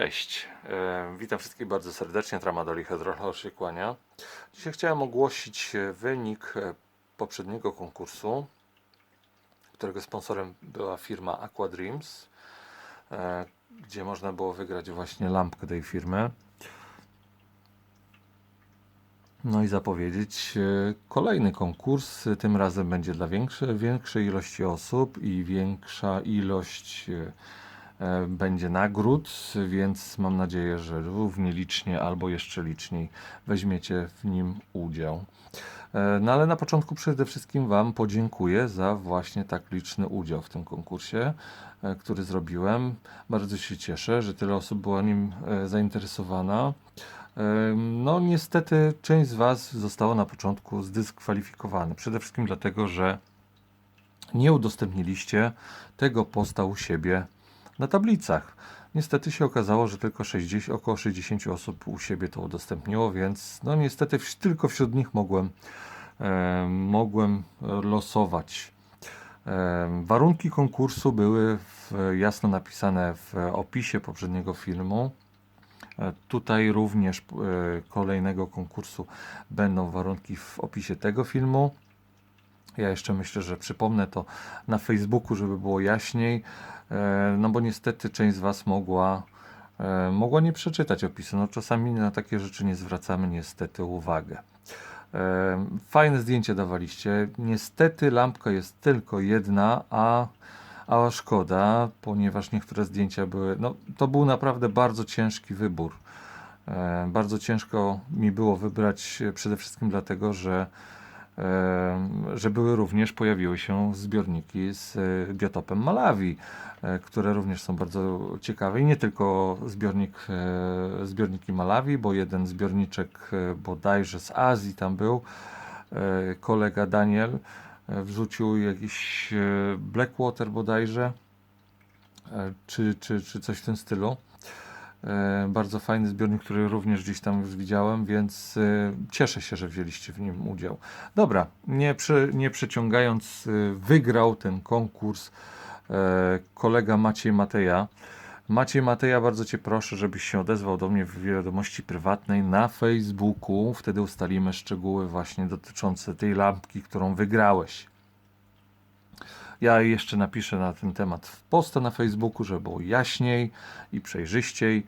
Cześć, e, witam wszystkich bardzo serdecznie, Tramadoli Hedrohor się kłania. Dzisiaj chciałem ogłosić e, wynik e, poprzedniego konkursu, którego sponsorem była firma Aqua Dreams, gdzie można było wygrać właśnie lampkę tej firmy. No i zapowiedzieć kolejny konkurs. Tym razem będzie dla większe, większej ilości osób i większa ilość będzie nagród, więc mam nadzieję, że równie licznie albo jeszcze liczniej weźmiecie w nim udział. E, No ale na początku przede wszystkim Wam podziękuję za właśnie tak liczny udział w tym konkursie, e, który zrobiłem. Bardzo się cieszę, że tyle osób było nim e, zainteresowana. No, niestety część z Was została na początku zdyskwalifikowana. Przede wszystkim dlatego, że nie udostępniliście tego posta u siebie na tablicach. Niestety się okazało, że tylko 60, około 60 osób u siebie to udostępniło, więc no niestety tylko wśród nich mogłem, em, mogłem losować. Em, Warunki konkursu były w, jasno napisane w opisie poprzedniego filmu. E, Tutaj również e, kolejnego konkursu będą warunki w opisie tego filmu. Ja jeszcze myślę, że przypomnę to na Facebooku, żeby było jaśniej, e, no bo niestety część z Was mogła, e, mogła nie przeczytać opisu. No czasami na takie rzeczy nie zwracamy niestety uwagę. E, Fajne zdjęcie dawaliście. Niestety lampka jest tylko jedna, a, a szkoda, ponieważ niektóre zdjęcia były. No, to był naprawdę bardzo ciężki wybór. Bardzo ciężko mi było wybrać przede wszystkim dlatego, że, że były również, pojawiły się zbiorniki z e, biotopem Malawi, e, które również są bardzo ciekawe i nie tylko zbiornik, e, zbiorniki Malawi, bo jeden zbiorniczek e, bodajże z Azji tam był, e, kolega Daniel e, wrzucił jakiś e, Blackwater bodajże, e, czy, czy, czy coś w tym stylu. E, Bardzo fajny zbiornik, który również gdzieś tam widziałem, więc e, cieszę się, że wzięliście w nim udział. Dobra, nie, przy, nie przeciągając, e, wygrał ten konkurs kolega Maciej Mateja. Maciej Mateja, bardzo Cię proszę, żebyś się odezwał do mnie w wiadomości prywatnej na Facebooku. Wtedy ustalimy szczegóły właśnie dotyczące tej lampki, którą wygrałeś. Ja jeszcze napiszę na ten temat w posta na Facebooku, żeby było jaśniej i przejrzyściej.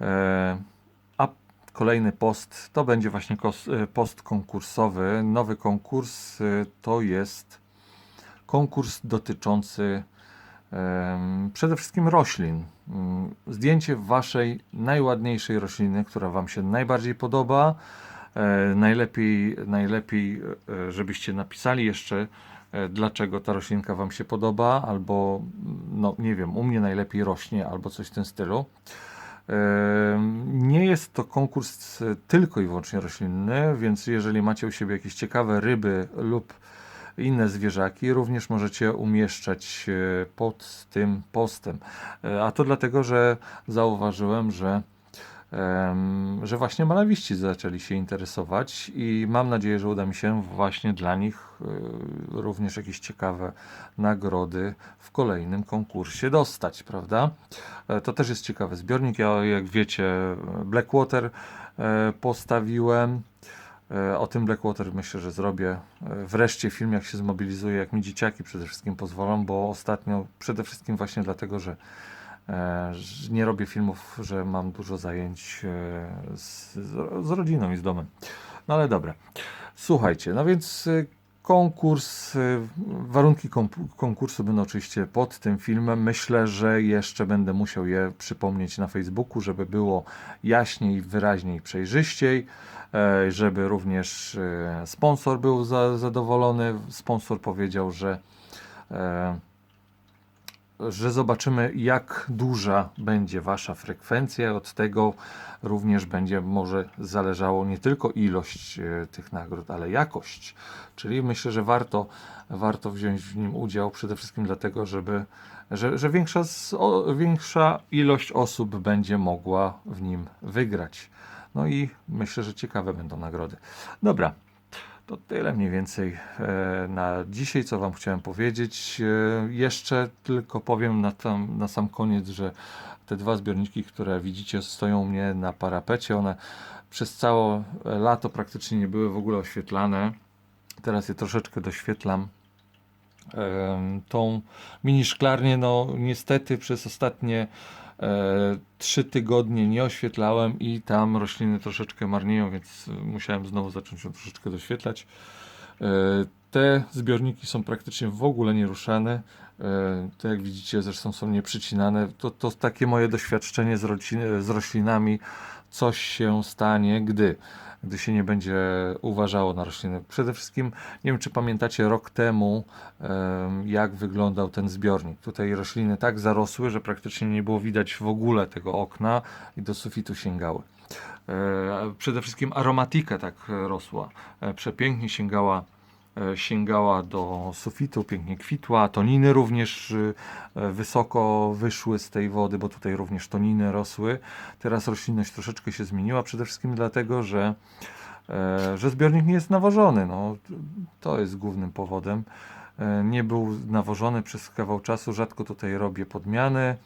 E, A kolejny post to będzie właśnie e, post konkursowy. Nowy konkurs e, to jest konkurs dotyczący przede wszystkim roślin. Mm, Zdjęcie waszej najładniejszej rośliny, która wam się najbardziej podoba. Najlepiej, najlepiej, żebyście napisali jeszcze, dlaczego ta roślinka wam się podoba, albo, mm, no nie wiem, u mnie najlepiej rośnie, albo coś w tym stylu. Em, Nie jest to konkurs e, tylko i wyłącznie roślinny, więc jeżeli macie u siebie jakieś ciekawe ryby lub inne zwierzaki, również możecie umieszczać e, pod tym postem. E, A to dlatego, że zauważyłem, że że właśnie malawiści zaczęli się interesować i mam nadzieję, że uda mi się właśnie dla nich e, również jakieś ciekawe nagrody w kolejnym konkursie dostać, prawda? E, To też jest ciekawy zbiornik. Ja, jak wiecie, Blackwater e, postawiłem. O tym Blackwater myślę, że zrobię wreszcie film, jak się zmobilizuję, jak mi dzieciaki przede wszystkim pozwolą, bo ostatnio przede wszystkim właśnie dlatego, że nie robię filmów, że mam dużo zajęć e, z, z, rodziną i z domem. No ale dobra. Słuchajcie, no więc e, konkurs, e, warunki konkursu będą oczywiście pod tym filmem. Myślę, że jeszcze będę musiał je przypomnieć na Facebooku, żeby było jaśniej, wyraźniej, przejrzyściej, e, żeby również e, sponsor był za, zadowolony. Sponsor powiedział, że e, że zobaczymy, jak duża będzie Wasza frekwencja. Od tego również będzie może zależało nie tylko ilość e, tych nagród, ale jakość. Czyli myślę, że warto, warto wziąć w nim udział przede wszystkim dlatego, żeby, że, że większa, większa ilość osób będzie mogła w nim wygrać. No i myślę, że ciekawe będą nagrody. Dobra, To tyle mniej więcej e, na dzisiaj, co Wam chciałem powiedzieć. E, Jeszcze tylko powiem na, tam, na sam koniec, że te dwa zbiorniki, które widzicie, stoją u mnie na parapecie. One przez całe lato praktycznie nie były w ogóle oświetlane. Teraz je troszeczkę doświetlam. Em, Tą mini szklarnię, no niestety przez ostatnie e, trzy tygodnie nie oświetlałem i tam rośliny troszeczkę marnieją, więc e, musiałem znowu zacząć ją troszeczkę doświetlać. E, Te zbiorniki są praktycznie w ogóle nieruszane. E, Te jak widzicie zresztą są nieprzycinane. To, to takie moje doświadczenie z, z roślinami. Coś się stanie, gdy gdy się nie będzie uważało na rośliny. Przede wszystkim, nie wiem czy pamiętacie rok temu, em, jak wyglądał ten zbiornik. Tutaj rośliny tak zarosły, że praktycznie nie było widać w ogóle tego okna i do sufitu sięgały. E, Przede wszystkim aromatika tak e, rosła. E, Przepięknie sięgała, sięgała do sufitu, pięknie kwitła. Toniny również e, wysoko wyszły z tej wody, bo tutaj również toniny rosły. Teraz roślinność troszeczkę się zmieniła, przede wszystkim dlatego, że, e, że zbiornik nie jest nawożony. No, to jest głównym powodem. E, Nie był nawożony przez kawał czasu, rzadko tutaj robię podmiany.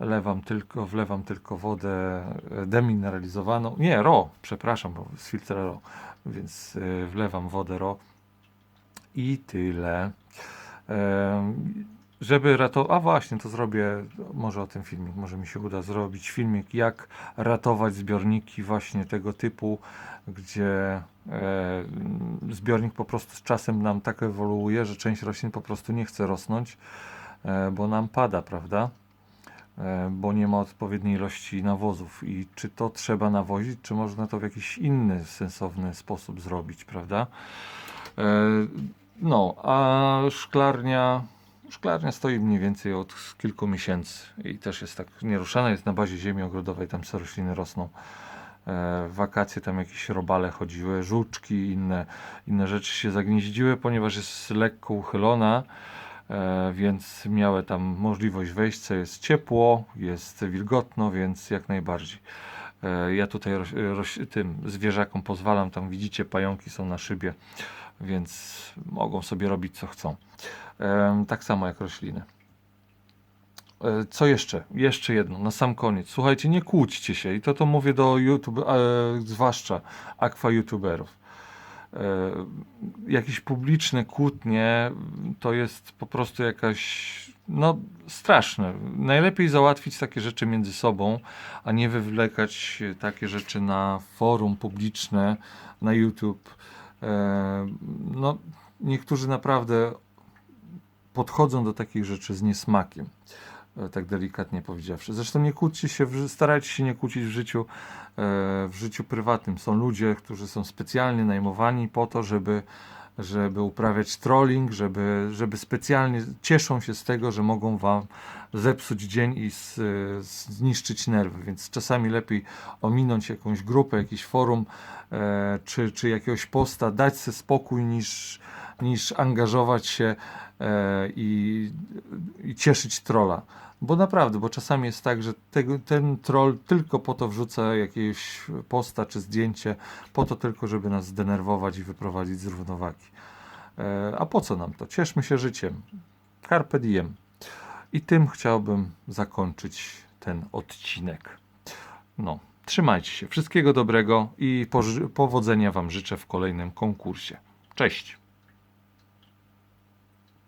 Lewam tylko, wlewam tylko wodę e, demineralizowaną. Nie, RO, przepraszam, bo z filtra RO, więc e, wlewam wodę RO i tyle. Żeby ratować, a właśnie, to zrobię może o tym filmik, może mi się uda zrobić filmik, jak ratować zbiorniki właśnie tego typu, gdzie zbiornik po prostu z czasem nam tak ewoluuje, że część roślin po prostu nie chce rosnąć, e, bo nam pada, prawda? E, bo nie ma odpowiedniej ilości nawozów i czy to trzeba nawozić, czy można to w jakiś inny, sensowny sposób zrobić, prawda? E, No, a szklarnia, szklarnia stoi mniej więcej od kilku miesięcy i też jest tak nieruszana, jest na bazie ziemi ogrodowej, tam sobie rośliny rosną. E, W wakacje tam jakieś robale chodziły, żuczki, inne, inne rzeczy się zagnieździły, ponieważ jest lekko uchylona, e, więc miały tam możliwość wejścia, jest ciepło, jest wilgotno, więc jak najbardziej. E, Ja tutaj roś, roś, tym zwierzakom pozwalam, tam widzicie pająki są na szybie, więc mogą sobie robić co chcą. Tak samo jak rośliny. E, Co jeszcze? Jeszcze jedno, na sam koniec. Słuchajcie, nie kłóćcie się i to to mówię do YouTube, e, zwłaszcza akwa youtuberów. E, jakieś publiczne kłótnie to jest po prostu jakaś, no straszne. Najlepiej załatwić takie rzeczy między sobą, a nie wywlekać takie rzeczy na forum publiczne, na YouTube. E, no, niektórzy naprawdę podchodzą do takich rzeczy z niesmakiem, e, tak delikatnie powiedziawszy. Zresztą nie kłóćcie się, starajcie się nie kłócić w życiu, e, w życiu prywatnym. Są ludzie, którzy są specjalnie najmowani po to, żeby, żeby uprawiać trolling, żeby, żeby specjalnie cieszą się z tego, że mogą wam zepsuć dzień i s- zniszczyć nerwy, więc czasami lepiej ominąć jakąś grupę, jakiś forum, e, czy, czy jakiegoś posta, dać sobie spokój niż, niż angażować się e, i, i cieszyć trolla. Bo naprawdę, bo czasami jest tak, że tego, ten troll tylko po to wrzuca jakiegoś posta czy zdjęcie, po to tylko, żeby nas zdenerwować i wyprowadzić z równowagi. E, a po co nam to? Cieszmy się życiem. Carpe diem. I tym chciałbym zakończyć ten odcinek. No, trzymajcie się. Wszystkiego dobrego i powodzenia Wam życzę w kolejnym konkursie. Cześć!